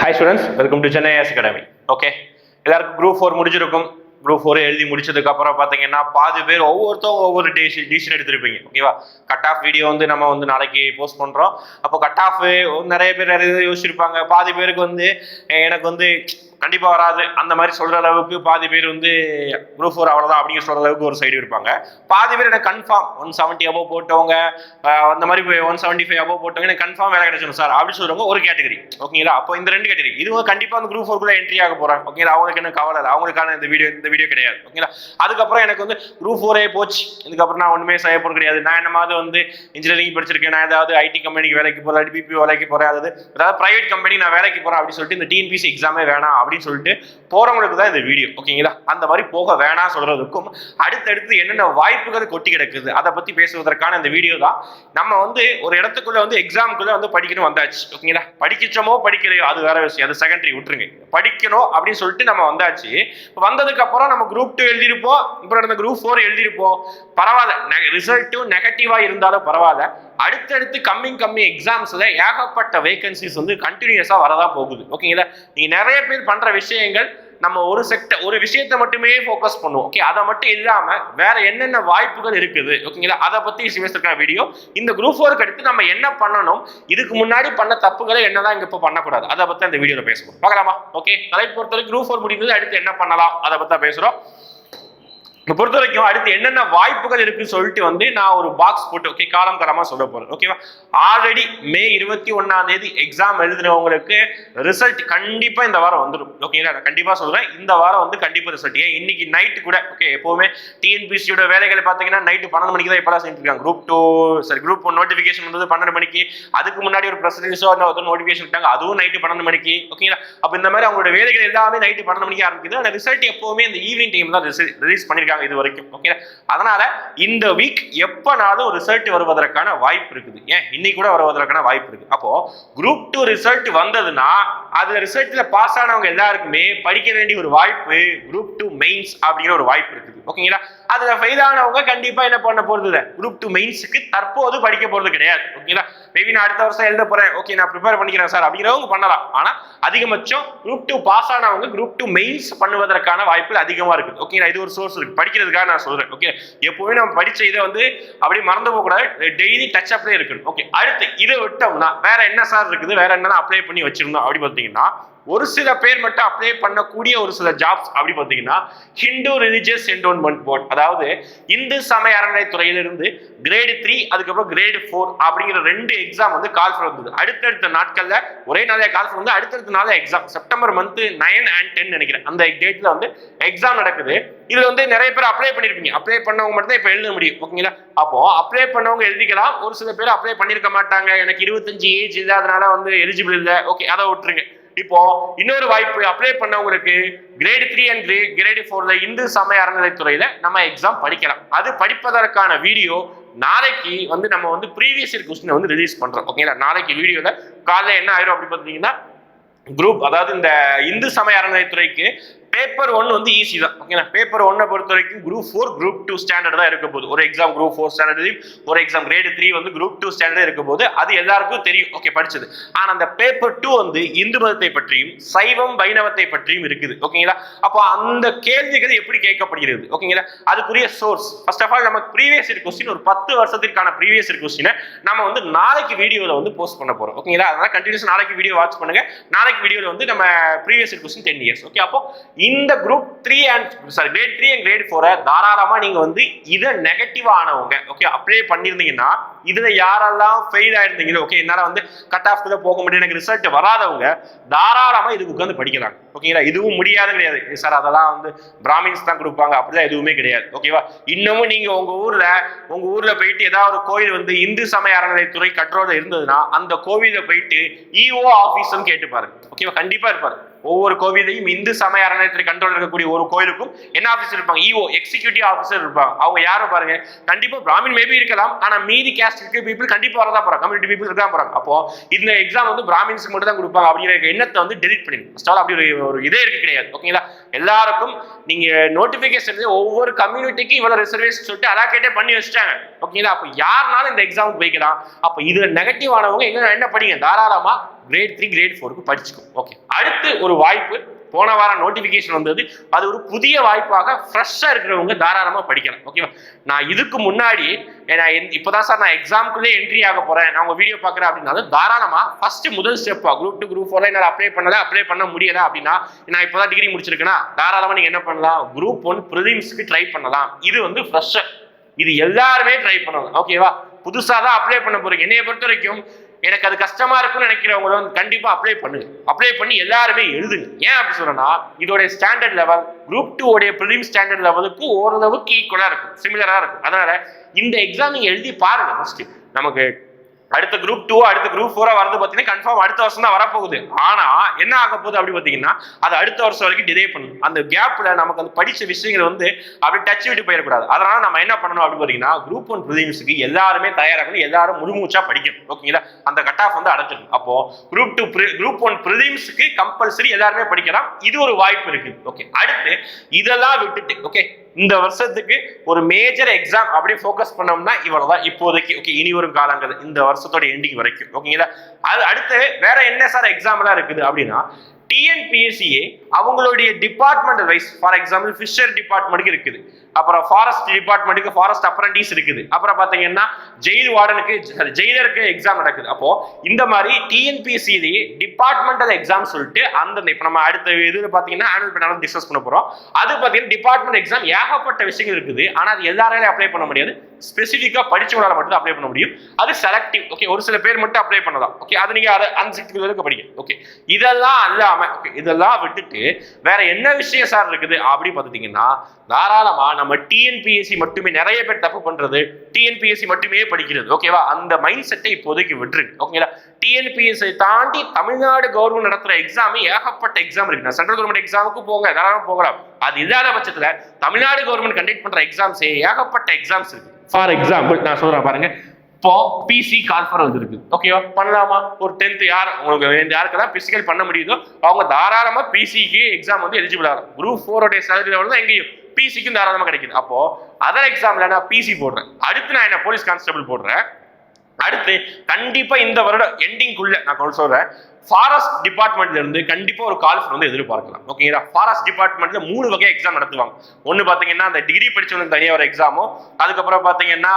Hi students welcome to Chennai academy okay எல்லாருக்கும் group four முடிஞ்சிருக்கும். Group four எழுதி முடிச்சதுக்கு அப்புறம் பார்த்தீங்கன்னா பாதி பேர் ஒவ்வொருத்தவங்க ஒவ்வொரு டிசி டிசிஷன் எடுத்திருப்பீங்க. ஓகேவா கட் ஆஃப் வீடியோ வந்து நம்ம வந்து நாளைக்கு போஸ்ட் பண்ணுறோம் அப்போ கட் ஆஃப் நிறைய பேர் நிறைய இது யோசிச்சிருப்பாங்க. பாதி பேருக்கு வந்து எனக்கு வந்து கண்டிப்பாக வராது. அந்த மாதிரி சொல்கிற அளவுக்கு பாதி பேர் வந்து குரூப் ஃபோர் அவ்வளோதான் அப்படின்னு சொல்கிற அளவுக்கு ஒரு சைடு இருப்பாங்க. பாதி பேர் எனக்கு கன்ஃபார்ம் ஒன் செவன்ட்டி அபோவ் போட்டவங்க அந்த மாதிரி ஒன் செவன்ட்டி ஃபைவ் அபோவ் போட்டவங்க எனக்கு கன்ஃபார்ம் வேலை கிடைச்சிடும் சார் அப்படின்னு சொல்கிறவங்க ஒரு கேட்டகரி ஓகேங்களா அப்போ இந்த ரெண்டு கேட்டகரி இதுவும் கண்டிப்பாக அந்த குரூப் ஃபோர்க்குள்ள என்ட்ரி ஆக போகிறேன் ஓகேங்களா அவங்களுக்கு என்ன கவலை இல்லை. அவங்களுக்கான இந்த வீடியோ இந்த வீடியோ கிடையாது. ஓகேங்களா அதுக்கப்புறம் எனக்கு வந்து குரூப் ஃபோரே போச்சு. இதுக்கப்புறம் நான் ஒன்றுமே செய்ய போகிறது கிடையாது. நான் என்னமாவது வந்து இன்ஜினியரிங் படிச்சிருக்கேன். நான் ஏதாவது ஐடி கம்பெனிக்கு வேலைக்கு போகிறேன் பிபி வேலைக்கு போகிறேன் அதாவது ஏதாவது பிரைவேட் கம்பெனி நான் வேலைக்கு போகிறேன் அப்படின்னு சொல்லிட்டு இந்த டிஎன்பிசி எக்ஸாமே வேணாம் அப்படின்னு சொல்லிட்டு போறவங்களுக்கு தான் இந்த வீடியோ ஓகேங்களா அந்த மாதிரி போக வேணாம் சொல்றதுக்கும் அடுத்தடுத்து என்னென்ன வாய்ப்புகள் கொட்டி கிடக்குது அதை பத்தி பேசுவதற்கான இந்த வீடியோ தான். நம்ம வந்து ஒரு இடத்துக்குள்ள வந்து எக்ஸாமுக்குள்ள வந்து படிக்கணும் வந்தாச்சு ஓகேங்களா படிக்கிச்சோமோ படிக்கலையோ அது வேற விஷயம் அது செகண்டரி விட்டுருங்க. படிக்கணும் அப்படின்னு சொல்லிட்டு நம்ம வந்தாச்சு. வந்ததுக்கு அப்புறம் நம்ம குரூப் டூ எழுதியிருப்போம் இப்போ நடந்த குரூப் ஃபோர் எழுதியிருப்போம். பரவாயில்ல ரிசல்ட்டும் நெகட்டிவா இருந்தாலும் பரவாயில்ல. அடுத்தடுத்து கம்மிங் கம்மி எக்ஸாம்ஸில் ஏகப்பட்ட வேகன்சிஸ் வந்து கண்டினியூஸாக வரதான் போகுது. ஓகேங்களா நீங்கள் நிறைய பேர் பண்ணுற விஷயங்கள் நம்ம ஒரு செக்டர் ஒரு விஷயத்தை மட்டுமே ஃபோக்கஸ் பண்ணுவோம். ஓகே அதை மட்டும் இல்லாமல் வேற என்னென்ன வாய்ப்புகள் இருக்குது? ஓகேங்களா அதை பற்றி சிவஸ்திருக்கான வீடியோ இந்த குரூப் ஃபோருக்கு அடுத்து நம்ம என்ன பண்ணணும்? இதுக்கு முன்னாடி பண்ண தப்புகளை என்னதான் இங்கே இப்போ பண்ணக்கூடாது? அதை பற்றி அந்த வீடியோவில் பேசுவோம். பார்க்கலாமா? ஓகே தலைப்பு பொறுத்தவரைக்கும் குரூப் ஃபோர் முடிந்தது அடுத்து என்ன பண்ணலாம்? அதை பற்றி தான் இப்போ பொறுத்த வரைக்கும் அடுத்து என்னென்ன வாய்ப்புகள் இருக்குன்னு சொல்லிட்டு வந்து நான் ஒரு பாக்ஸ் போட்டு ஓகே காலம் காலமாக சொல்ல போகிறேன் ஓகேவா ஆல்ரெடி மே இருபத்தி ஒன்றாம் தேதி எக்ஸாம் எழுதினவங்களுக்கு ரிசல்ட் கண்டிப்பாக இந்த வாரம் வந்துடும் ஓகேங்களா நான் கண்டிப்பாக சொல்கிறேன் இந்த வாரம் வந்து கண்டிப்பாக ரிசல்ட் ஏன் இன்னைக்கு நைட்டு கூட ஓகே எப்போவுமே டிஎன்பிசியோட வேலைகளை பார்த்தீங்கன்னா நைட்டு பன்னெண்டு மணிக்கு தான் இப்போலாம் செஞ்சுருக்காங்க குரூப் டூ சரி குரூப் ஒன் நோட்டிஃபிகேஷன் வந்தது பன்னெண்டு மணிக்கு. அதுக்கு முன்னாடி ஒரு ப்ரெஸ் ரிலீஸோ நோட்டிஃபிகேஷன் விட்டாங்க. அதுவும் நைட்டு பன்னெண்டு மணிக்கு. ஓகேங்களா அப்போ இந்த மாதிரி அவங்களோட வேலைகள் எல்லாமே நைட்டு பன்னெண்டு மணிக்கு ஆரம்பிக்குது. அந்த ரிசல்ட் எப்போவுமே இந்த ஈவினிங் டைம் தான் ரிலீஸ் பண்ணியிருக்காங்க பண்ணிருக்காங்க இது வரைக்கும் ஓகே அதனால இந்த வீக் எப்பனாலும் ரிசல்ட் வருவதற்கான வாய்ப்பு இருக்குது. ஏன்? இன்னைக்கு கூட வருவதற்கான வாய்ப்பு இருக்கு. அப்போ குரூப் டூ ரிசல்ட் வந்ததுன்னா அது ரிசல்ட்ல பாஸ் ஆனவங்க எல்லாருக்குமே படிக்க வேண்டிய ஒரு வாய்ப்பு குரூப் டூ மெயின்ஸ் அப்படிங்கிற ஒரு வாய்ப்பு இருக்குது. ஓகேங்களா அதுல ஃபெயில் ஆனவங்க கண்டிப்பா என்ன பண்ண போறது குரூப் டூ மெயின்ஸுக்கு தற்போது படிக்க போறது கிடையாது. ஓகேங்களா மேபி நான் அடுத்த வருஷம் எழுத போறேன். ஓகே நான் ப்ரிப்பேர் பண்ணிக்கிறேன் சார் அப்படிங்கிறவங்க பண்ணலாம். ஆனா அதிகபட்சம் குரூப் டூ பாஸ் ஆனவங்க குரூப் டூ மெயின்ஸ் பண்ணுவதற்கான வாய்ப்புகள் அதிகமா இருக்குது. ஓகேங்களா இது ஒரு சோர்ஸ் இருக்கு. படிக்கிறதுக்காக நான் சொல்றேன். ஓகே எப்பவுமே நம்ம படிச்ச இதை வந்து அப்படி மறந்து போக கூடாது. டெய்லி டச் அப்லேயே இருக்கணும். ஓகே அடுத்து இதை விட்டோம்னா வேற என்ன சார் இருக்குது? வேற என்ன அப்ளை பண்ணி வச்சிருந்தோம்? அப்படி பார்த்தீங்கன்னா ஒரு சில பேர் மட்டும் அப்ளை பண்ணக்கூடிய ஒரு சில ஜாப்ஸ் அப்படி பார்த்தீங்கன்னா ஹிந்து ரிலிஜியஸ் என்டோன்மெண்ட் போர்ட் அதாவது இந்து சமய அறநிலைத்துறையிலிருந்து கிரேடு த்ரீ அதுக்கப்புறம் கிரேடு ஃபோர் அப்படிங்கிற ரெண்டு எக்ஸாம் வந்து கால் வந்தது. அடுத்தடுத்த நாட்களில் ஒரே நாளே கால் வந்து அடுத்தடுத்த நாள் exam September month nine and ten நினைக்கிறேன். அந்த டேட்டில் வந்து எக்ஸாம் நடக்குது. இதில் வந்து நிறைய பேர் அப்ளை பண்ணியிருப்பீங்க அப்ளை பண்ணவங்க மட்டும் தான் இப்போ எழுத முடியும். ஓகேங்களா அப்போ அப்ளை பண்ணவங்க எழுதிக்கலாம். ஒரு சில பேர் அப்ளை பண்ணியிருக்க மாட்டாங்க. எனக்கு இருபத்தஞ்சு ஏஜ் இல்லை அதனால வந்து எலிஜிபிள் இல்லை. ஓகே அதை விட்டுருங்க. இப்போ இன்னொரு வாய்ப்பு அப்ளை பண்ணவங்களுக்கு கிரேட் த்ரீ அண்ட் கிரே கிரேட் ஃபோர்ல இந்து சமய அறநிலைத்துறையில நம்ம எக்ஸாம் படிக்கலாம். அது படிப்பதற்கான வீடியோ நாளைக்கு வந்து நம்ம வந்து ப்ரீவியஸ் இயர் கொஸ்டினை வந்து ரிலீஸ் பண்றோம். ஓகேங்களா நாளைக்கு வீடியோல காலையில் என்ன ஆயிரும் அப்படி பார்த்தீங்கன்னா குரூப் அதாவது இந்த இந்து சமய அறநிலைத்துறைக்கு பேப்பர் ஒன் வந்து ஈஸி தான். ஓகேங்களா பேப்பர் ஒன்னை பொறுத்த வரைக்கும் group four group two standard தான் இருக்க போகுது. ஒரு எக்ஸாம் குரூப் ஃபோர் ஸ்டாண்டர்ட் ஒரு எக்ஸாம் கிரேடு த்ரீ வந்து குரூப் டூ ஸ்டாண்டர்ட் இருக்க போது அது எல்லாருக்கும் தெரியும். ஓகே படிச்சது. ஆனால் அந்த பேப்பர் டூ வந்து இந்து மதத்தை பற்றியும் சைவம் வைணவத்தை பற்றியும் இருக்குது. ஓகேங்களா அப்போ அந்த கேள்விகள் எப்படி கேட்கப்படுகிறது? ஓகேங்களா அதுக்குரிய சோர்ஸ் ஃபர்ஸ்ட் ஆஃப் ஆல் நம்ம ப்ரீவியஸ் இயர் கொஸ்டின் ஒரு பத்து வருஷத்திற்கான ப்ரீவியஸ் இயர் கொஸ்டினை நம்ம வந்து நாளைக்கு வீடியோவில் வந்து போஸ்ட் பண்ண போகிறோம் ஓகேங்களா அதனால் கண்டினியூஸ் நாளைக்கு வீடியோ வாட்ச் பண்ணுங்க. நாளைக்கு வீடியோவில் வந்து நம்ம previous year question ten years okay அப்போ இந்த group three and sorry grade three and grade ஃபோரை தாராளமா நீங்க வந்து இதை நெகட்டிவ் ஆனவங்க ஓகே அப்ளை பண்ணியிருந்தீங்கன்னா இதுல யாரெல்லாம் ஃபெயில் ஆயிருந்தீங்களோ ஓகே என்னால வந்து கட் ஆஃப் போக முடியும் எனக்கு ரிசல்ட் வராதவங்க தாராளமா இதுக்கு உட்காந்து படிக்கலாம். ஓகேங்களா? இதுவும் முடியாது கிடையாது. சார் அதெல்லாம் வந்து பிராமின்ஸ் தான் கொடுப்பாங்க. அப்படிலாம் எதுவுமே கிடையாது. ஓகேவா? இன்னமும் நீங்க உங்க ஊர்ல உங்க ஊர்ல போயிட்டு ஏதாவது ஒரு கோயில் வந்து இந்து சமய அறநிலைத்துறை கண்ட்ரோல்ல இருந்ததுன்னா அந்த கோவில போயிட்டு இஓ ஆபீஸும் கேட்டு பாருங்க. ஓகேவா? கண்டிப்பா இருப்பாரு. ஒவ்வொரு கோவிலையும் இந்து சமய அறநிலையத்துறை கண்ட்ரோல் இருக்கக்கூடிய ஒரு கோயிலுக்கும் என்ன ஆஃபீஸர் இருப்பாங்க? இஓ எக்ஸிக்யூட்டிவ் ஆஃபீஸர் இருப்பாங்க. அவங்க யாரும் பாருங்க. கண்டிப்பா பிராமின் மேபி இருக்கலாம். ஆனா மீதி கேஸ்ட் இருக்க பீப்புள் கண்டிப்பா வரதான் போறாங்க. கம்யூனிட்டி பீப்புள் இருக்க போறாங்க. அப்போ இந்த எக்ஸாம் வந்து பிராமின்ஸ்க்கு மட்டும் தான் கொடுப்பாங்க. அப்படிங்கிற எண்ணத்தை வந்து டெலிட் பண்ணிடுங்க. ஃபர்ஸ்ட் ஆல் அப்படி ஒரு ஒரு இதே இருக்கு கிடையாது. ஓகேங்களா எல்லாருக்கும் நீங்க நோட்டிபிகேஷன் ஒவ்வொரு கம்யூனிட்டிக்கு இவ்வளவு ரிசர்வேஷன் சொல்லிட்டு அலாக்கேட்டே பண்ணி வச்சுட்டாங்க. ஓகேங்களா அப்ப யாருனாலும் இந்த எக்ஸாமுக்கு போய்க்கலாம். அப்ப இதுல நெகட்டிவ் ஆனவங்க என்ன என்ன படிங்க? தாராளமா கிரேட் த்ரீ கிரேட் ஃபோருக்கு படிச்சுக்கோ. ஓகே அடுத்து ஒரு வாய்ப்பு போன வாரம் நோட்டிபிகேஷன் வந்தது. அது ஒரு புதிய வாய்ப்பாக ஃப்ரெஷ்ஷாக இருக்கிறவங்க தாராளமாக படிக்கலாம். ஓகேவா நான் இதுக்கு முன்னாடி நான் இப்போதான் சார் நான் எக்ஸாமுக்குள்ளே என்ட்ரி ஆக போகிறேன் நான் உங்கள் வீடியோ பார்க்குறேன் அப்படின்னாலும் தாராளமாக ஃபஸ்ட்டு முதல் ஸ்டெப்பா குரூப் டூ குரூப் ஃபோரில் என்னால் அப்ளை பண்ணல அப்ளை பண்ண முடியல அப்படின்னா நான் இப்போ தான் டிகிரி முடிச்சிருக்கேன்னா தாராளமாக நீங்கள் என்ன பண்ணலாம்? குரூப் ஒன் ப்ரிலிம்ஸ்க்கு ட்ரை பண்ணலாம். இது வந்து ஃப்ரெஷ்ஷர் இது எல்லாருமே ட்ரை பண்ணலாம். ஓகேவா புதுசாக தான் அப்ளை பண்ண போகிறீங்க என்னைய பொறுத்த வரைக்கும் எனக்கு அது கஷ்டமா இருக்கும்னு நினைக்கிறவங்க வந்து கண்டிப்பா அப்ளை பண்ணுங்க அப்ளை பண்ணி எல்லாருமே எழுதுங்க. ஏன் அப்படி சொல்றேன்னா இதோடைய ஸ்டாண்டர்ட் லெவல் குரூப் டூ உடைய ப்ரிலிம் ஸ்டாண்டர்ட் லெவலுக்கு ஓரளவுக்கு ஈக்குவலா இருக்கும். சிமிலரா இருக்கும். அதனால இந்த எக்ஸாம் நீங்க எழுதி பாருங்க ஃபர்ஸ்ட் நமக்கு அடுத்த குரூப் டூ அடுத்த குரூப் ஃபோரா வரது பார்த்தீங்கன்னா கன்ஃபார்ம் அடுத்த வருஷம் தான் வரப்போகுது. ஆனா என்ன ஆக போகுது அப்படி பார்த்தீங்கன்னா அது அடுத்த வருஷம் வரைக்கும் டிலே பண்ணும். அந்த கேப்ல நமக்கு அந்த படிச்ச விஷயங்கள் வந்து அப்படி டச் விட்டு போயிடக்கூடாது. அதனால நம்ம என்ன பண்ணணும் அப்படி பார்த்தீங்கன்னா குரூப் ஒன் ப்ரிலிம்ஸ்க்கு எல்லாருமே தயாராகணும் எல்லாரும் முழுமூச்சா படிக்கணும். ஓகேங்களா? அந்த கட் ஆஃப் வந்து அடைச்சிடும் அப்போ குரூப் டூ குரூப் ஒன் ப்ரிலிம்ஸுக்கு கம்பல்சரி எல்லாருமே படிக்கலாம். இது ஒரு வாய்ப்பு இருக்கு. ஓகே. அடுத்து இதெல்லாம் விட்டுட்டு ஓகே? இந்த வருஷத்துக்கு ஒரு மேஜர் எக்ஸாம் அப்படியே ஃபோக்கஸ் பண்ணோம்னா இவ்வளவுதான். இப்போதைக்கு ஓகே இனி வரும் காலங்கள் இந்த வருஷத்தோட எண்டிங் வரைக்கும் ஓகேங்களா அது அடுத்து வேற என்ன சார் எக்ஸாம்லாம் இருக்குது அப்படின்னா டிஎன்பிஎஸ்சிஏ அவங்களுடைய department wise for example fisher டிபார்ட்மெண்ட்டுக்கு இருக்குது. அப்புறம் ஃபாரஸ்ட் டிபார்ட்மெண்ட்டுக்கு ஃபாரஸ்ட் அப்ரண்டிஸ் இருக்குது. அப்புறம் பார்த்தீங்கன்னா ஜெயில் வார்டனுக்கு ஜெயிலருக்கு எக்ஸாம் நடக்குது. அப்போ இந்த மாதிரி டிஎன்பிஎஸ்சிலேயே டிபார்ட்மெண்டல் எக்ஸாம் சொல்லிட்டு அந்த இப்போ நம்ம அடுத்த இது பார்த்தீங்கன்னா ஆனுவல் பேனல் டிஸ்கஸ் பண்ண போகிறோம் அது பார்த்தீங்கன்னா டிபார்ட்மெண்ட் எக்ஸாம் ஏகப்பட்ட விஷயங்கள் இருக்குது. ஆனால் அது எல்லாராலையும் அப்ளை பண்ண முடியாது. ஸ்பெசிஃபிக்காக படிச்சவங்களால மட்டும் அப்ளை பண்ண முடியும். அது செலக்டிவ் ஓகே ஒரு சில பேர் மட்டும் அப்ளை பண்ணலாம். ஓகே அது நீங்கள் அதை அன்செக்டிவ் படிங்க. ஓகே இதெல்லாம் அல்லாமல் ஓகே இதெல்லாம் விட்டுட்டு வேற என்ன விஷயம் சார் இருக்குது? அப்படி பார்த்துட்டிங்கன்னா தாராளமாக நம்ம டிஎன்பிஎஸ்சி மட்டுமே நிறைய பேர் தப்பு பண்றது டிஎன்பிஎஸ்சி மட்டுமே படிக்கிறது. ஓகேவா அந்த மைண்ட் செட்டை இப்போதைக்கு விட்டுருங்க. ஓகேங்களா டிஎன்பிஎஸ்சி தாண்டி தமிழ்நாடு கவர்மெண்ட் நடத்துற எக்ஸாம் ஏகப்பட்ட எக்ஸாம் இருக்கு. நான் சென்ட்ரல் கவர்மெண்ட் எக்ஸாமுக்கு போங்க தாராளமா போகலாம். அது இல்லாத பட்சத்துல தமிழ்நாடு கவர்மெண்ட் கண்டக்ட் பண்ற எக்ஸாம்ஸ் ஏகப்பட்ட எக்ஸாம்ஸ் இருக்கு. ஃபார் எக்ஸாம்பிள் நான் சொல்றேன் பாருங்க. இப்போ பிசி கால்ஃபர் வந்துருக்கு. ஓகேவா பண்ணலாமா? ஒரு டென்த் யார் உங்களுக்கு யாருக்கெல்லாம் பிசிக்கல் பண்ண முடியுதோ அவங்க தாராளமா பிசிக்கு எக்ஸாம் வந்து எலிஜிபிள் ஆகும் குரூப் ஃபோரோடைய சேலரி லெவல் தான் எங்கேயும். பிசிக்கும் தாராளமாக கிடைக்குது. அப்போ அதர் எக்ஸாம்ல நான் பிசி போடுறேன். அடுத்து நான் என்ன போலீஸ் கான்ஸ்டபிள் போடுறேன். அடுத்து கண்டிப்பா இந்த வருடம் எண்டிங்குள்ள நான் சொல்றேன். ஃபாரஸ்ட் டிபார்ட்மெண்ட்ல இருந்து கண்டிப்பா ஒரு கால்ஃபர் வந்து எதிர்பார்க்கலாம். ஓகேங்களா ஃபாரஸ்ட் டிபார்ட்மெண்ட்ல மூணு வகை எக்ஸாம் நடத்துவாங்க. ஒன்னு பாத்தீங்கன்னா அந்த டிகிரி படிச்சவங்களுக்கு தனியாக ஒரு எக்ஸாமும் அதுக்கப்புறம் பாத்தீங்கன்னா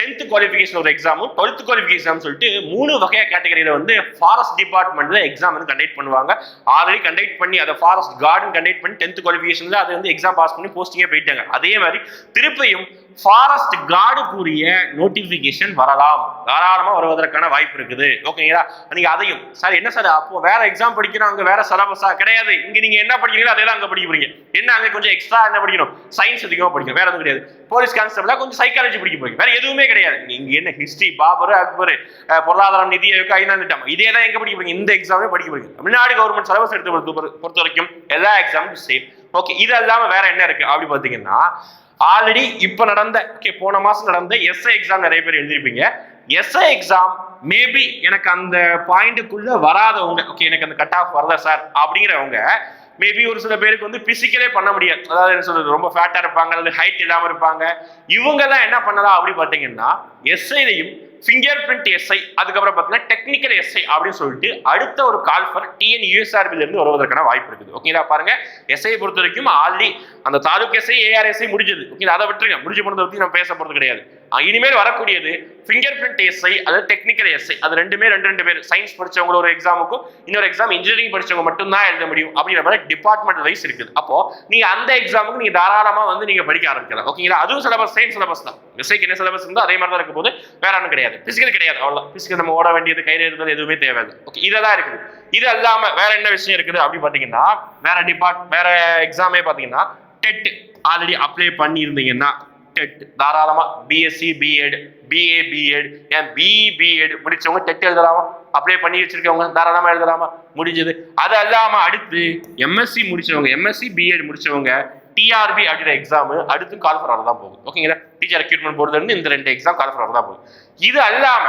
டென்த் குவாலிஃபிகேஷன் ஒரு எக்ஸாமும் டுவெல்த் குவாலிஃபிகேஷன் சொல்லிட்டு மூணு வகையா கேட்டகரியில வந்து ஃபாரஸ்ட் டிபார்ட்மெண்ட்ல எக்ஸாம் வந்து கண்டக்ட் பண்ணுவாங்க. ஆல்ரெடி கண்டக்ட் பண்ணி அதை ஃபாரஸ்ட் கார்டன் கண்டக்ட் பண்ணி டென்த் குவாலிஃபிகேஷன்ல அது வந்து எக்ஸாம் பாஸ் பண்ணி போஸ்டிங்கே போயிட்டாங்க. அதே மாதிரி திருப்பியும் ஃபாரஸ்ட் கார்டுக்குரிய நோட்டிபிகேஷன் வரலாம். தாராளமா வருவதற்கான வாய்ப்பு இருக்குது. ஓகேங்களா நீங்க அதையும். சார் என்ன சார் அப்போ வேற எக்ஸாம் படிக்கிறோம் அங்க வேற சிலபஸா கிடையாது. இங்க நீங்க என்ன படிக்கிறீங்களோ அதெல்லாம் அங்க படிக்க போறீங்க. என்ன அங்க கொஞ்சம் எக்ஸ்ட்ரா என்ன படிக்கணும்? சயின்ஸ் அதிகமா படிக்கணும். வேற எதுவும் கிடையாது. போலீஸ் கான்ஸ்டபிளா கொஞ்சம் சைக்காலஜி படிக்க போறீங்க. வேற எதுவுமே கிடையாது. இங்க என்ன ஹிஸ்டரி பாபர் அக்பர் பொருளாதாரம் நிதி ஆயோக் ஐநா திட்டம் இதே தான் எங்க படிக்க போறீங்க. இந்த எக்ஸாமே படிக்க போறீங்க. தமிழ்நாடு கவர்மெண்ட் சிலபஸ் எடுத்து பொறுத்த- பொறுத்த வரைக்கும் எல்லா எக்ஸாமும் சேம் ஓகே இது இல்லாம வேற என்ன இருக்கு? அப்படி பாத்தீங்கன்னா ஆல்ரெடி இப்போ நடந்த ஓகே போன மாசம் நடந்த எஸ்ஐ எக்ஸாம் நிறைய பேர் எழுதிருப்பீங்க எஸ்ஐ எக்ஸாம் மேபி எனக்கு அந்த பாயிண்ட்டுக்குள்ள வராதவங்க ஓகே எனக்கு அந்த கட் ஆஃப் வரல சார் அப்படிங்கிறவங்க மேபி ஒரு சில பேருக்கு வந்து பிசிக்கலே பண்ண முடியாது. அதாவது என்ன சொல்றது ரொம்ப ஃபேட்டா இருப்பாங்க அல்லது ஹைட் இல்லாமல் இருப்பாங்க. இவங்கெல்லாம் என்ன பண்ணலாம் அப்படி பார்த்தீங்கன்னா எஸ்ஐலையும் ஃபிங்கர் பிரிண்ட் எஸ்ஐ அதுக்கப்புறம் பார்த்தீங்கன்னா டெக்னிக்கல் எஸ்ஐ அப்படின்னு சொல்லிட்டு அடுத்த ஒரு கால்ஃபர் டிஎன் யூஎஸ்ஆர்பில இருந்து வருவதற்கான வாய்ப்பு இருக்குது. ஓகேங்களா பாருங்க. எஸ்ஐ பொறுத்த வரைக்கும் ஆல்ரெடி அந்த தாலுக் எஸ்ஐ ஏஆர்எஸ்ஐ முடிஞ்சது. ஓகே அதை விட்டுருங்க. முடிஞ்சு போனதை பற்றி நம்ம பேச போகிறது கிடையாது. இனிமேல் வரக்கூடியது ஃபிங்கர் பிரிண்ட் எஸ்ஐ அதாவது டெக்னிக்கல் எஸ்ஐ அது ரெண்டுமே ரெண்டு ரெண்டு பேர். சயின்ஸ் படிச்சவங்க ஒரு எக்ஸாமுக்கும் இன்னொரு எக்ஸாம் இன்ஜினியரிங் படிச்சவங்க மட்டும்தான் எழுத முடியும் அப்படிங்கிற மாதிரி டிபார்ட்மெண்ட் வைஸ் இருக்குது. அப்போ நீங்க அந்த எக்ஸாமுக்கு நீங்க தாராளமா வந்து நீங்க படிக்க ஆரம்பிக்கலாம். ஓகேங்களா அதுவும் சிலபஸ் சேம் சிலபஸ் தான். எஸ்ஐக்கு என்ன சிலபஸ் இருந்தால் அதே மாதிரி தான் இருக்க போது வேற ஒன்றும் கிடையாது. பிசிக்கல் கிடையாது. அவ்வளோ பிசிக்கல் நம்ம ஓட வேண்டியது கையில் இருந்தது எதுவுமே தேவையில்லை. ஓகே இதெல்லாம் இருக்குது. இது அல்லாம வேற என்ன விஷயம் இருக்குது அப்படி பார்த்தீங்கன்னா வேற டிபார்ட் வேற எக்ஸாமே பார்த்தீங்கன்னா டெட் ஆல்ரெடி அப்ளை பண்ணியிருந்தீங்கன்னா டெட் தாராளமா பிஎஸ்சி பிஎட் பிஏ பிஎட் ஏன் பிஇ பிஎட் முடிச்சவங்க டெட் எழுதலாமா? அப்ளை பண்ணி வச்சிருக்கவங்க தாராளமா எழுதலாமா? முடிஞ்சது. அது அல்லாம அடுத்து எம்எஸ்சி முடிச்சவங்க எம்எஸ்சி பிஎட் முடிச்சவங்க டிஆர்பி அப்படின்ற எக்ஸாம் அடுத்து கால் தான் போகுது. ஓகேங்களா டீச்சர் எக்யூப்மெண்ட் போர்டுல இந்த ரெண்டு எக்ஸாம் கால் தான் போகுது. இது அல்லாம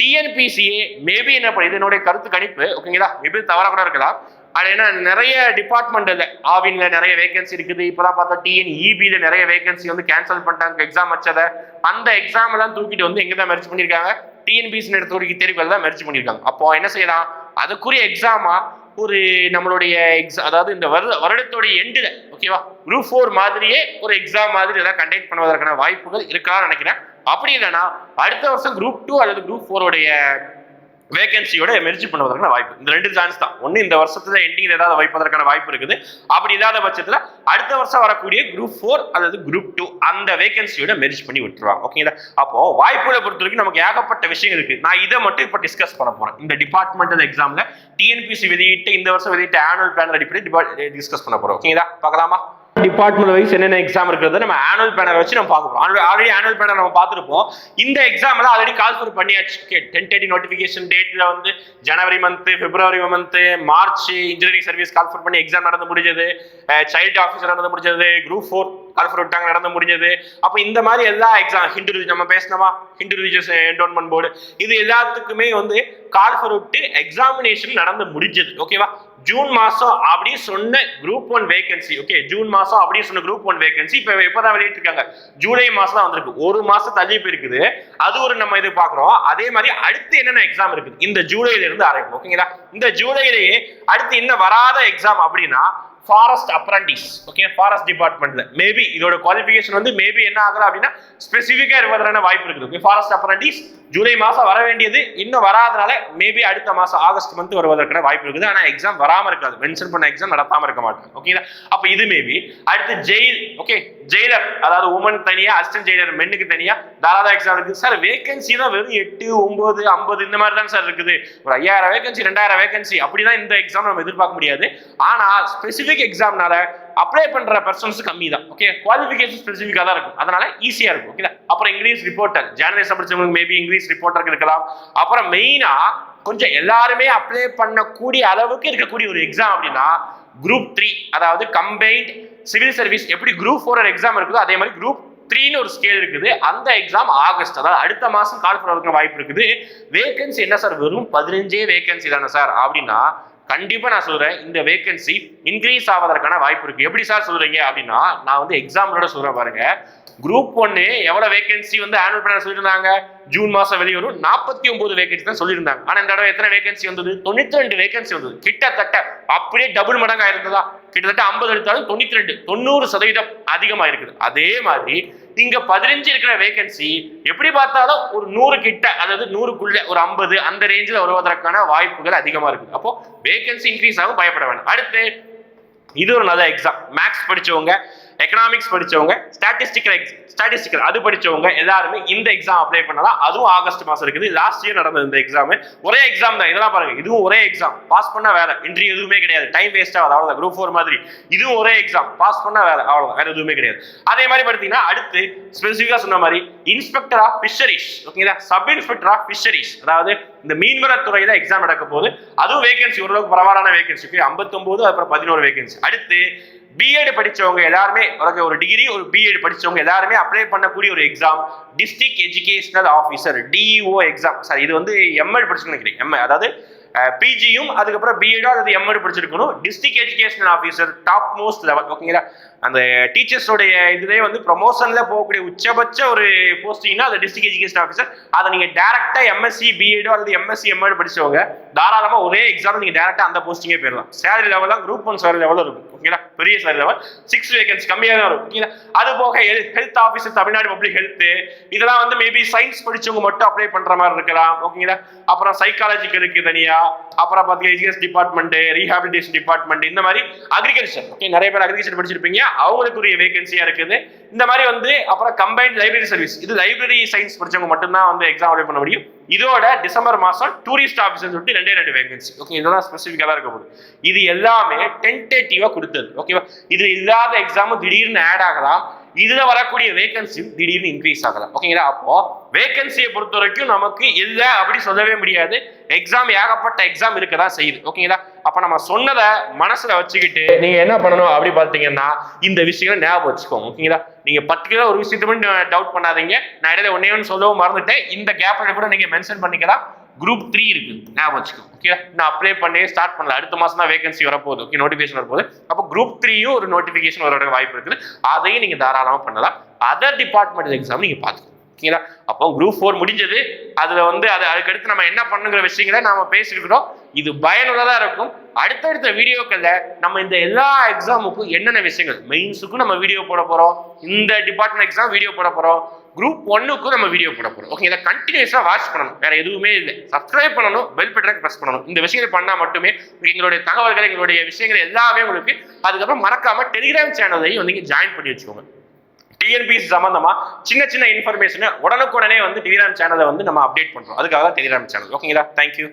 டிஎன்பிசிஏ மேபி என்ன பண்ணுது என்னுடைய கருத்து கணிப்பு. ஓகேங்களா மேபி தவறாக கூட இருக்கலாம். அது என்ன நிறைய டிபார்ட்மெண்ட் ஆவின்ல நிறைய வேகன்சி இருக்குது. இப்பதான் பார்த்தா டிஎன் நிறைய வேகன்சி வந்து கேன்சல் பண்ணிட்டாங்க. எக்ஸாம் வச்சதை. அந்த எக்ஸாம் எல்லாம் தூக்கிட்டு வந்து எங்கே தான் மெர்ஜ் பண்ணிருக்காங்க டிஎன்பிசி நடத்தக்கூடிய தெரிவுகள் தான் மெர்ஜ் பண்ணிருக்காங்க அப்போ என்ன செய்யலாம் அதுக்குரிய எக்ஸாமா ஒரு நம்மளுடைய எக்ஸாம் அதாவது இந்த வருட வருடத்துடைய எண்டில் ஓகேவா குரூப் ஃபோர் மாதிரியே ஒரு எக்ஸாம் மாதிரி ஏதாவது கண்டக்ட் பண்ணுவதற்கான வாய்ப்புகள் இருக்கான்னு நினைக்கிறேன். அப்படி இல்லைன்னா அடுத்த வருஷம் குரூப் டூ அல்லது குரூப் ஃபோருடைய வேகன்சியோட மெர்ஜ் பண்ணுவதற்கான வாய்ப்பு. இந்த ரெண்டு சான்ஸ் தான். ஒன்று இந்த வருஷத்துல எண்டிங் ஏதாவது வைப்பதற்கான வாய்ப்பு இருக்குது. அப்படி இல்லாத பட்சத்தில் அடுத்த வருஷம் வரக்கூடிய குரூப் ஃபோர் அல்லது குரூப் டூ அந்த வேகன்சியோட மெர்ஜ் பண்ணி விட்டுருவாங்க. ஓகேங்களா அப்போ வாய்ப்புகளை பொறுத்த வரைக்கும் நமக்கு ஏகப்பட்ட விஷயம் இருக்கு. நான் இதை மட்டும் இப்போ டிஸ்கஸ் பண்ண போறேன். இந்த டிபார்ட்மெண்டல் எக்ஸாம்ல டிஎன்பிசி வெளியிட்டு இந்த வருஷம் வெளியிட்ட ஆனுவல் பிளான் அடிப்படை டிஸ்கஸ் பண்ண போறோம். ஓகேங்களா பார்க்கலாமா? டிபார்ட்மெண்ட் வைஸ் என்னென்ன எக்ஸாம் இருக்கிறத நம்ம ஆனுவல் பேனர் வச்சு நம்ம பார்க்க ஆல்ரெடி ஆனுவல் பேனர் நம்ம பார்த்துருப்போம். இந்த எக்ஸாம்ல ஆல்ரெடி கால் ஃபர் பண்ணியாச்சு. டென் தேர்ட்டி நோட்டிஃபிகேஷன் டேட்ல வந்து January month February month March engineering service call for பண்ணி எக்ஸாம் நடந்து முடிஞ்சது. சைல்டு ஆஃபீஸர் நடந்து முடிஞ்சது. குரூப் ஃபோர் கால் ஃபர் விட்டாங்க நடந்து முடிஞ்சது. அப்போ இந்த மாதிரி எல்லா எக்ஸாம் ஹிந்து நம்ம பேசினோமா? ஹிந்து ரிலிஜியஸ் என்டோன்மெண்ட் போர்டு இது எல்லாத்துக்குமே வந்து கால் ஃபர் விட்டு எக்ஸாமினேஷன் நடந்து முடிஞ்சது. ஓகேவா ஜூன் மாசம் அப்படி சொன்ன குரூப் ஒன் வேகன்சி ஓகே ஜூன் மாசம் அப்படி சொன்ன குரூப் ஒன் வேகன்சி இப்போ எப்பதான் வெளியிட்டிருக்காங்க ஜூலை மாசம் தான் வந்திருக்கு. ஒரு மாசம் தள்ளி போயிருக்குது. அது ஒரு நம்ம இது பாக்குறோம் அதே மாதிரி அடுத்து என்னென்ன எக்ஸாம் இருக்குது? இந்த ஜூலைல இருந்து ஆரம்பிக்கும் ஓகேங்களா? இந்த ஜூலையிலேயே அடுத்து இன்னும் வராத எக்ஸாம் அப்படின்னா ஃபாரஸ்ட் அப்ரண்டிஸ் ஓகே ஃபாரஸ்ட் டிபார்ட்மெண்ட்ல மேபி இதோட குவாலிஃபிகேஷன் வந்து மேபி என்ன ஆகலாம் அப்படின்னா ஸ்பெசிஃபிக்காக இருப்பதற்கான வாய்ப்பு இருக்குது. ஓகே ஃபாரஸ்ட் அப்ரண்டிஸ் ஜூலை மாசம் வர வேண்டியது இன்னும் வராதனால மேபி அடுத்த மாதம் ஆகஸ்ட் மந்த் வருவதற்கான வாய்ப்பு இருக்குது. ஆனால் எக்ஸாம் வராமல் இருக்காது. மென்ஷன் பண்ண எக்ஸாம் நடத்தாமல் இருக்க மாட்டாங்க. ஓகேங்களா அப்போ இது மேபி அடுத்து ஜெயில் ஓகே ஜெயிலர் அதாவது உமன் தனியாக அசிஸ்டன்ட் ஜெயிலர் மென்னுக்கு தனியாக தாராதா எக்ஸாம் இருக்குது. சார் வேகன்சி தான் வெறும் எட்டு ஒன்பது ஐம்பது இந்த மாதிரி தான் சார் இருக்குது. ஒரு ஐயாயிரம் வேகன்சி ரெண்டாயிரம் வேகன்சி அப்படிதான் இந்த எக்ஸாம் நம்ம எதிர்பார்க்க முடியாது. ஆனா ஸ்பெசிஃபிக் எக்ஸாம்னால அப்ளை பண்ற பர்சன்ஸ் கம்மி தான் ஓகே குவாலிஃபிகேஷன் ஸ்பெசிஃபிக்காக தான் இருக்கும். அதனால ஈஸியா இருக்கும் ஓகே அப்புறம் இங்கிலீஷ் ரிப்போர்ட்டர் ஜேர்னலிஸ்ட் படிச்சவங்களுக்கு மேபி இங்கிலீஷ் ரிப்போர்ட்டருக்கு இருக்கலாம். அப்புறம் மெயினா கொஞ்சம் எல்லாருமே அப்ளை பண்ணக்கூடிய அளவுக்கு இருக்கக்கூடிய ஒரு எக்ஸாம் அப்படின்னா குரூப் த்ரீ அதாவது கம்பைன்ட் சிவில் சர்வீஸ் எப்படி குரூப் ஃபோர் எக்ஸாம் இருக்குதோ அதே மாதிரி குரூப் த்ரீன்னு ஒரு ஸ்கேல் இருக்குது. அந்த எக்ஸாம் ஆகஸ்ட் அதாவது அடுத்த மாதம் கால் பண்ணுறதுக்கு வாய்ப்பு இருக்குது. வேகன்சி என்ன சார் வெறும் பதினஞ்சே வேகன்சி தானே சார் அப்படின்னா கண்டிப்பாக நான் சொல்கிறேன் இந்த வேகன்சி இன்க்ரீஸ் ஆவதற்கான வாய்ப்பு இருக்குது எப்படி சார் சொல்கிறீங்க அப்படின்னா நான் வந்து எக்ஸாம்பிளோட சொல்கிறேன் பாருங்க. குரூப் ஒன்று எவ்வளோ வேகன்சி வந்து ஆனுவல் பிளான் சொல்லியிருந்தாங்க? ஜூன் மாதம் வெளிவரும். நாற்பத்தி ஒம்பது வேகன்சி தான் சொல்லியிருந்தாங்க. ஆனால் இந்த தடவை எத்தனை வேகன்சி வந்தது? தொண்ணூற்றி ரெண்டு வேகன்சி வந்தது. கிட்டத்தட்ட அப்படியே டபுள் மடங்காக இருந்ததா? கிட்டத்தட்ட ஐம்பது எடுத்தாலும் தொண்ணூற்றி ரெண்டு தொண்ணூறு சதவீதம் அதிகமாக இருக்குது அதே மாதிரி இங்க பதினஞ்சு இருக்கிற வேகன்சி எப்படி பார்த்தாலும் ஒரு நூறு கிட்ட அதாவது நூறுக்குள்ள ஒரு ஐம்பது அந்த ரேஞ்சில் வருவதற்கான வாய்ப்புகள் அதிகமா இருக்குது அப்போ வேகன்சி இன்க்ரீஸ் ஆகும் பயப்பட வேண்டாம் அடுத்து இது ஒரு நல்ல எக்ஸாம் மேக்ஸ் படிச்சவங்க எக்கனாமிக்ஸ் படிச்சவங்க ஸ்டாட்டிஸ்டிக்கல் ஸ்டாட்டிஸ்டிக்கல் அது படிச்சவங்க எல்லாருமே இந்த எக்ஸாம் அப்ளை பண்ணலாம். அதுவும் ஆகஸ்ட் மாசம் இருக்குது. லாஸ்ட் இயர் நடந்தது இந்த எக்ஸாம் ஒரே எக்ஸாம் தான். இதெல்லாம் பாருங்க. இதுவும் ஒரே எக்ஸாம் பாஸ் பண்ணா வேற இன்ட்ரி எதுவுமே கிடையாது. டைம் வேஸ்ட் ஆகாது அவ்வளவுதான். குரூப் ஃபோர் மாதிரி. இதுவும் ஒரே எக்ஸாம் பாஸ் பண்ணா வேற அவ்வளவுதான். வேற எதுவுமே கிடையாது. அதே மாதிரி பார்த்தீங்கன்னா அடுத்து ஸ்பெசிஃபிக்கா சொன்ன மாதிரி இன்ஸ்பெக்டர் ஆஃப் ஃபிஷரிஸ் ஓகேங்களா சப் இன்ஸ்பெக்டர் ஆஃப் ஃபிஷரிஸ் அதாவது இந்த மீன்வளத்துறையில எக்ஸாம் நடக்க போகுது. அதுவும் வேகன்சி ஓரளவுக்கு பரவாயில்லான வேகன்சி ஐம்பத்தொன்பது அப்புறம் பதினோரு வேகன்சி அடுத்து பிஎட் படித்தவங்க எல்லாருமே உனக்கு ஒரு டிகிரி ஒரு பிஎட் படித்தவங்க எல்லாருமே அப்ளை பண்ணக்கூடிய ஒரு exam district educational officer DEO exam sir இது வந்து எம்எட் படிச்சுன்னு நினைக்கிறேன். எம்ஏ அதாவது பிஜியும் அதுக்கப்புறம் பிஎடோ அல்லது எம்எட் படிச்சிருக்கணும். District educational officer top most level ஓகேங்களா அந்த டீச்சர்ஸோடைய இதுலேயே வந்து ப்ரொமோஷனில் போகக்கூடிய உச்சபட்ச ஒரு போஸ்டிங்னா அது டிஸ்ட்ரிக்ட் எஜுகேஷன் ஆஃபீஸர் அதை நீங்கள் டேரெக்டாக எம்எஸ்சி பிஎடோ அல்லது எம்எஸ்சி எம்எட் படிச்சவங்க தாராளமாக ஒரே எக்ஸாம் நீங்கள் டேரெக்டாக அந்த போஸ்டிங்கே போயிடலாம். Salary level group one salary லெவலில் இருக்கும். ஓகேங்களா? பெரிய சார் லெவல் சிக்ஸ் வேகன்ஸ் கம்மியாக தான் இருக்கும் ஓகேங்களா? அது போக health officer Tamil Nadu public health இதெல்லாம் வந்து மேபி சயின்ஸ் படிச்சவங்க மட்டும் அப்ளை பண்ற மாதிரி இருக்கலாம். ஓகேங்களா? அப்புறம் சைக்காலஜிக்கலுக்கு தனியா. அப்புறம் பார்த்தீங்கன்னா எஜுகேஷன் டிபார்ட்மெண்ட் ரீஹாபிலிட்டேஷன் டிபார்ட்மெண்ட் இந்த மாதிரி அக்ரிகல்ச்சர் ஓகே நிறைய பேர் அக்ரிகல்ச்சர் படிச்சிருப்பீங்க. அவங்களுக்குரிய வேகன்சியா இருக்குது. இந்த மாதிரி வந்து அப்புறம் கம்பைன்ட் லைப்ரரி சர்வீஸ் இது லைப்ரரி சயின்ஸ் படிச்சவங்க மட்டும்தான் வந்து எக்ஸாம் அப்ளை பண்ண முடியும். இதோட டிசம்பர் மாசம் டூரிஸ்ட் ஆஃபீஸர் சொல்லிட்டு ரெண்டே ரெண்டு வேகன்சி ஓகே இதெல்லாம் ஸ்பெசிஃபிக்காக இருக்க போகுது. இது எல்லாமே டென்டேட்டிவா கொடுத்தது. ஓகேவா இது இல்லாத எக்ஸாமும் திடீர்னு ஆட் ஆகலாம் இதுல வரக்கூடிய வேகன்சி திடீர்னு இன்க்ரீஸ் ஆகலாம் ஓகேங்களா அப்போ வேகன்சியை பொறுத்த வரைக்கும் நமக்கு இல்லை அப்படி சொல்லவே முடியாது. எக்ஸாம் ஏகப்பட்ட எக்ஸாம் இருக்கதா செய்யுது. ஓகேங்களா அப்ப நம்ம சொன்னதை மனசுல வச்சுக்கிட்டு நீங்க என்ன பண்ணணும் அப்படி பார்த்தீங்கன்னா இந்த விஷயம் ஞாபகம் வச்சுக்கோங்க. ஓகேங்களா நீங்க பர்டிகுலர் ஒரு விஷயத்த மட்டும் டவுட் பண்ணாதீங்க. நான் இடையில ஒன்னே ஒன்று சொல்லவும் மறந்துட்டேன். இந்த கேப்ல கூட நீங்க மென்ஷன் பண்ணிக்கலாம். குரூப் த்ரீ இருக்கு. ஞாபகம் வச்சுக்கோ. ஓகே நான் அப்ளை பண்ணி ஸ்டார்ட் பண்ணல. அடுத்த மாதம் தான் வேகன்சி வரப்போகுது. ஓகே நோட்டிஃபிகேஷன் வரப்போகுது. அப்போ குரூப் த்ரீயும் ஒரு நோட்டிஃபிகேஷன் வர வாய்ப்பு இருக்குது. அதையும் நீங்கள் தாராளமாக பண்ணலாம். அதர் டிபார்ட்மெண்ட் எக்ஸாம் நீங்கள் பார்த்துக்கணும் ஓகேங்களா அப்போ குரூப் ஃபோர் முடிஞ்சது. அதில் வந்து அது அதுக்கடுத்து நம்ம என்ன பண்ணுங்கிற விஷயங்களை நாம பேசியிருக்கிறோம் இது பயனுள்ளதாக இருக்கும். அடுத்தடுத்த வீடியோக்களில் நம்ம இந்த எல்லா எக்ஸாமுக்கும் என்னென்ன விஷயங்கள்? மெயின்ஸுக்கும் நம்ம வீடியோ போட போகிறோம் இந்த டிபார்ட்மெண்ட் எக்ஸாம் வீடியோ போட போகிறோம் குரூப் ஒன்னுக்கும் நம்ம வீடியோ போட போகிறோம் ஓகே இதை கண்டினியூஸாக வாட்ச் பண்ணணும். வேற எதுவுமே இல்லை. சப்ஸ்கிரைப் பண்ணணும் பெல் பட்டனை ப்ரெஸ் பண்ணணும். இந்த விஷயங்கள் பண்ணால் மட்டுமே எங்களுடைய தகவல்கள் எங்களுடைய விஷயங்கள் எல்லாமே உங்களுக்கு அதுக்கப்புறம் மறக்காம டெலிகிராம் சேனலையும் வந்து ஜாயின் பண்ணி வச்சுக்கோங்க. டிஎன்பிசி சம்மந்தமாக சின்ன சின்ன இன்ஃபர்மேஷனை உடனுக்குடனே வந்து டெலிகிராம் சேனலை வந்து நம்ம அப்டேட் பண்ணுறோம் அதுக்காக தான் டெலிகிராம் சேனல் ஓகேங்களா தேங்க்யூ